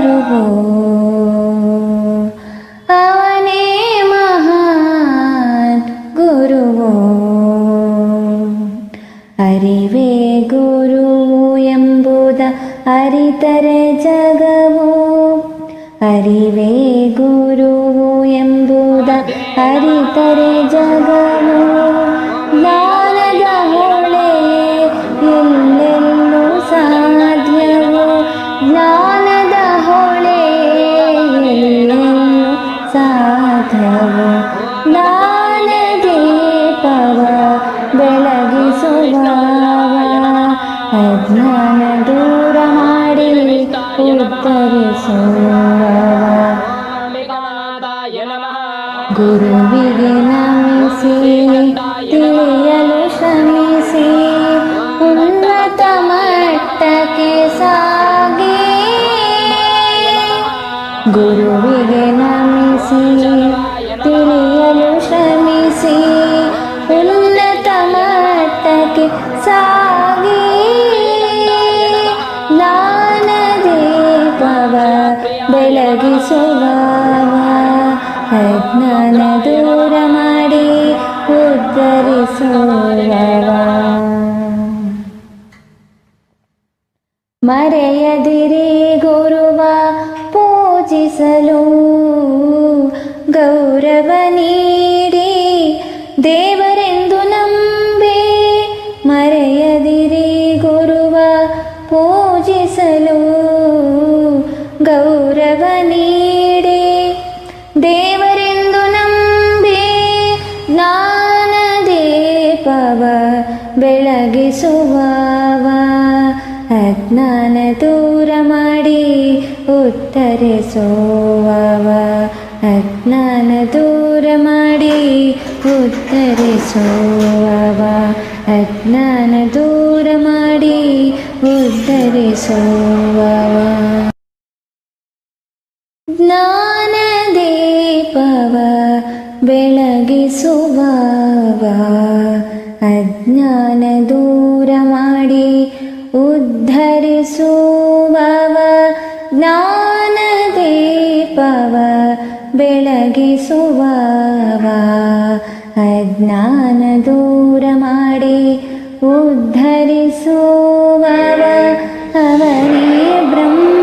മാറുവോ അവനെ മഹാൻ ഗുരുവോ അറിവേ ഗുരു ಎಂಬುದ ಅರಿತರೆ ಜಗವು ಅರಿವೇ ಗುರುವು ಎಂಬುದ ಅರಿತರೆ ಜಗವು ಜ್ಞಾನ ದೀಪವ ಬೆಳಗಿಸುವ ಅಜ್ಞಾನ ದೂರ ಮಾಡಿ ಉತ್ತರಿಸುವ ಗುರುವಿಗೆ ನಮಿಸಿ, ತಿಳಿಯಲು ಶ್ರಮಿಸಿ, ಉನ್ನತ ಮಟ್ಟಕ್ಕೆ ಸಾಗಿ. ಗುರುವಿಗೆ ನಮಿಸಿ ಬೆಳಗಿಸುವ ಅಜ್ಞಾನ ದೂರ ಮಾಡಿ ಉದ್ಧರಿಸುವವ. ಮರೆಯದಿರಿ ಗುರುವ ಪೂಜಿಸಲು. ಗೌರವ ನೀಡಿ ದೇವರೆಂದು ಬೆಳಗಿಸುವವ. ಅಜ್ಞಾನ ದೂರ ಮಾಡಿ ಉತ್ತರಿಸುವವ. ಅಜ್ಞಾನ ದೂರ ಮಾಡಿ ಉತ್ತರಿಸುವವ. ಅಜ್ಞಾನ ದೂರ ಮಾಡಿ ಉದ್ಧರಿಸುವವ ಜ್ಞಾನ ದೀಪವ ಬೆಳಗಿಸುವವ. ಅಜ್ಞಾನ ದೂರ ಮಾಡಿ ಉದ್ಧರಿಸುವವ ಜ್ಞಾನ ದೀಪವ ಬೆಳಗಿಸುವವ. ಅಜ್ಞಾನ ದೂರ ಮಾಡಿ ಉದ್ಧರಿಸುವವ ಅವನೇ ಬ್ರಹ್ಮ.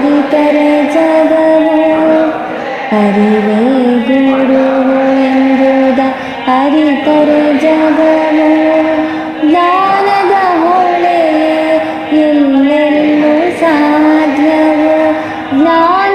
हरि कर जगह हरि